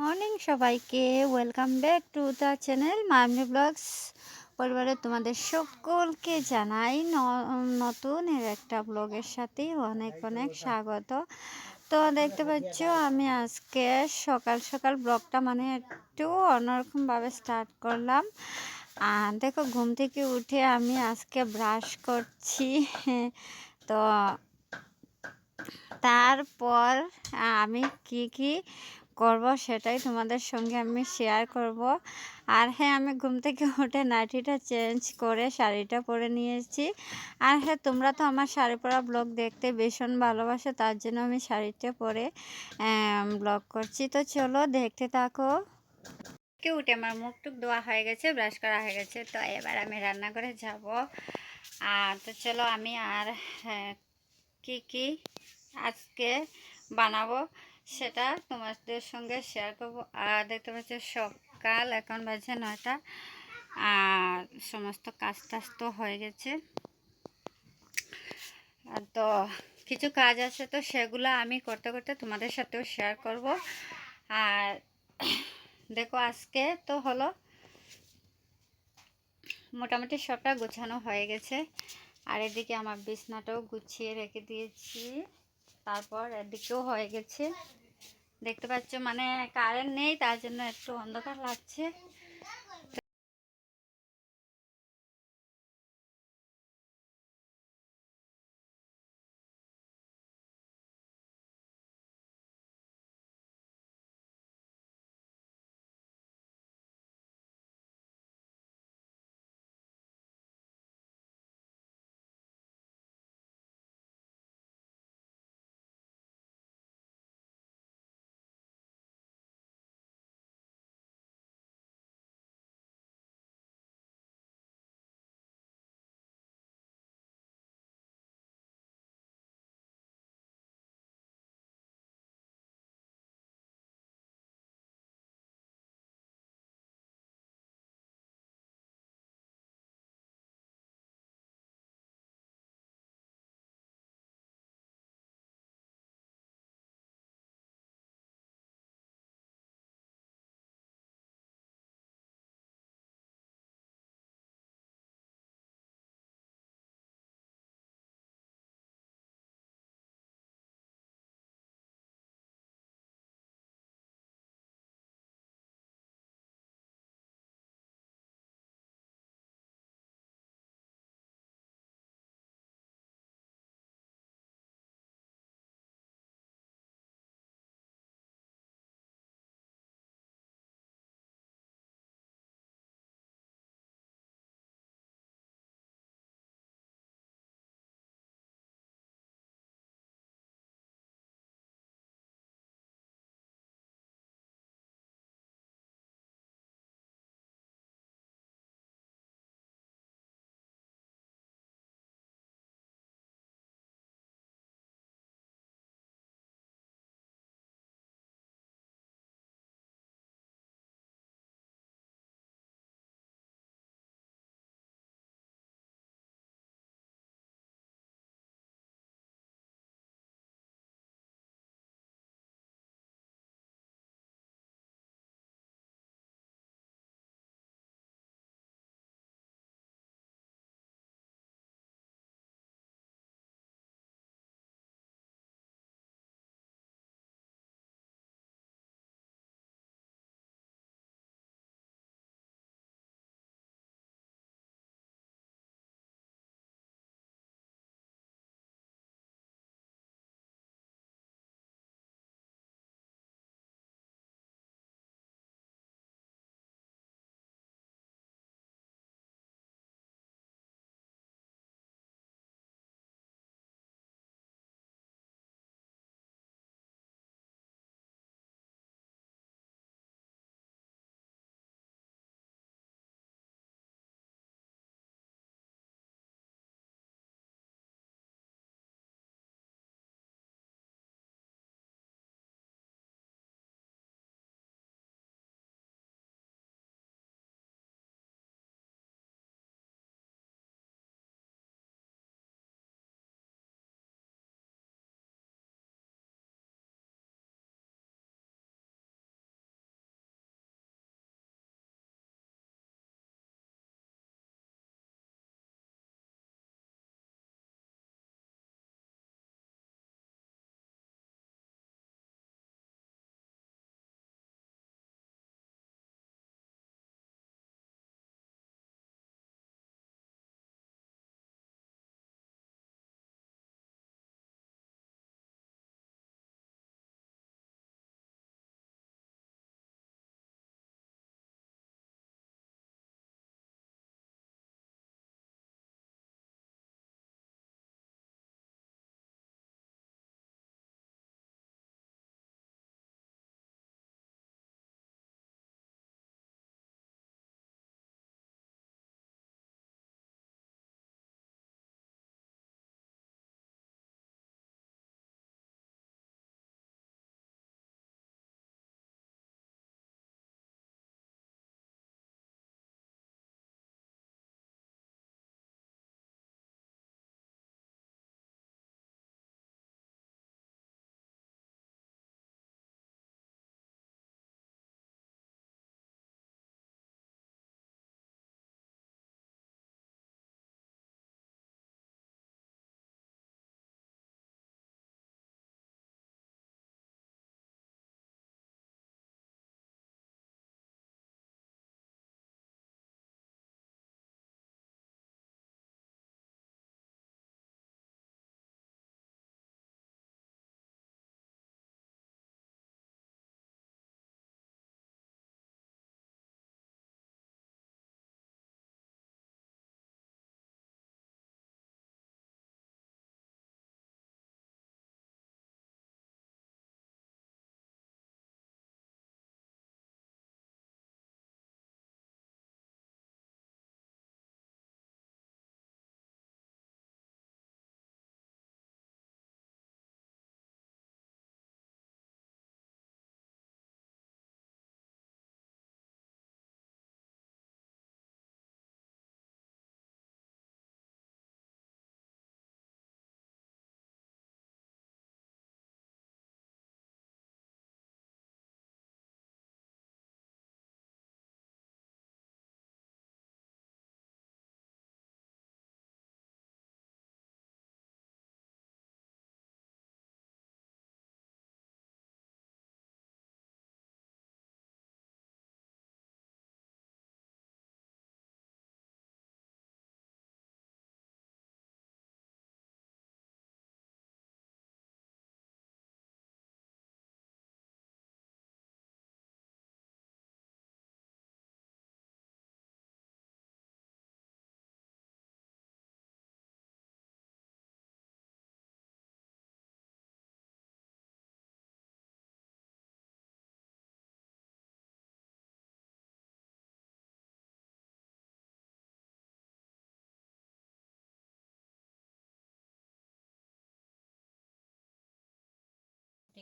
Morning সবাইকে। Welcome back to the channel Mamoni blogs. পরিবারের তোমাদের সকলকে জানাই নতুন এর একটা ব্লগের সাথে অনেক অনেক স্বাগত। তো দেখতে পাচ্ছ, আমি আজকে সকাল সকাল ব্লগটা মানে একটু অন্যরকমভাবে স্টার্ট করলাম। আর দেখো, ঘুম থেকে উঠে আমি আজকে ব্রাশ করছি। তো তারপর আমি কি কি করব সেটাই তোমাদের সঙ্গে আমি শেয়ার করব। আর হ্যাঁ আমি ঘুম থেকে উঠে নাইটিটা চেঞ্জ করে শাড়িটা পরে নিয়েছি। আর হ্যাঁ তোমরা তো আমার শাড়ি পরা ব্লগ দেখতে ভীষণ ভালোবাসো তার জন্য আমি শাড়িটা পরে ব্লগ করছি। তো চলো দেখতে থাকো। কে উঠে আমার মুখ টুক ধোয়া হয়ে গেছে ব্রাশ করা হয়ে গেছে তো এবার আমি রান্না করে যাব। আর তো চলো আমি আর হ্যাঁ, কি কি আজকে বানাবো? সেটা তোমাদের সঙ্গে শেয়ার করব। আর দেখতে পাচ্ছি সকাল, এখন বাজে নয়টা। আর সমস্ত কাজ টাজ তো হয়ে গেছে। তো কিছু কাজ আছে তো সেগুলো আমি করতে করতে তোমাদের সাথেও শেয়ার করব। আর দেখো আজকে তো হলো মোটামুটি সবটা গোছানো হয়ে গেছে। আর এদিকে আমার বিছনাটাও গুছিয়ে রেখে দিয়েছি। তারপর এদিকেও হয়ে গেছে। দেখতে পাচ্ছ মানে কারেন্ট নেই তার জন্য একটু অন্ধকার লাগছে।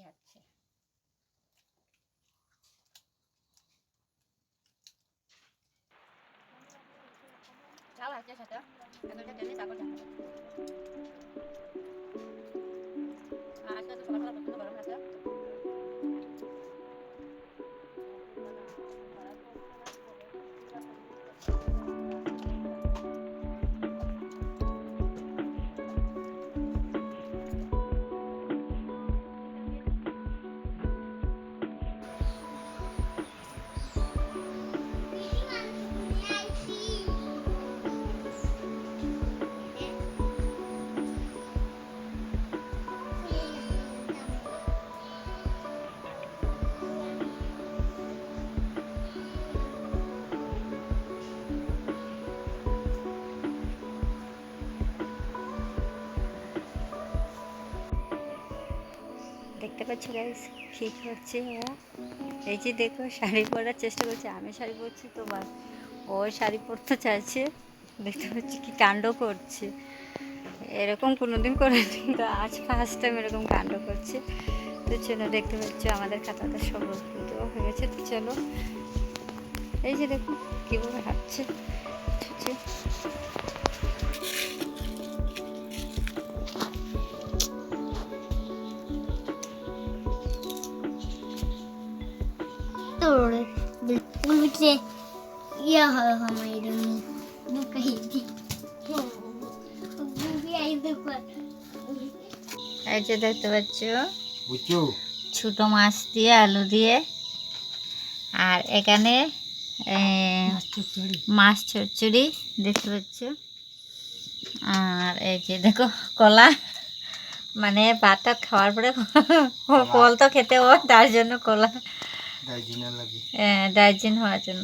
খাচ্ছে চাল আছে সেটা এতটা টেনে চাকর জানতে দেখতে পাচ্ছ গাইস কি করছে ওরা এই যে দেখো, শাড়ি পরার চেষ্টা করছে। আমি শাড়ি পরছি তো বাস। ও শাড়ি পরতে চাইছে। দেখতে পাচ্ছি কি কাণ্ড করছে। এরকম কোনোদিন করেনি তো আজ ফার্স্ট টাইম এরকম কাণ্ড করছে। তো চলো, দেখতে পাচ্ছ আমাদের খাতাটা দেওয়া হয়ে গেছে। তো চলো। এই যে দেখুন কীভাবে হাঁটছে। দেখতে পাচ্ছ? ছোট মাছ দিয়ে আলু দিয়ে। আর এখানে মাছ চচ্চড়ি। দেখতে পাচ্ছ? আর এই যে দেখো কলা। মানে ভাতটা খাওয়ার পরে ফল তো খেতে হয় তার জন্য কলা। দার্জিলিং লাগে। ডাইজিন হওয়ার জন্য।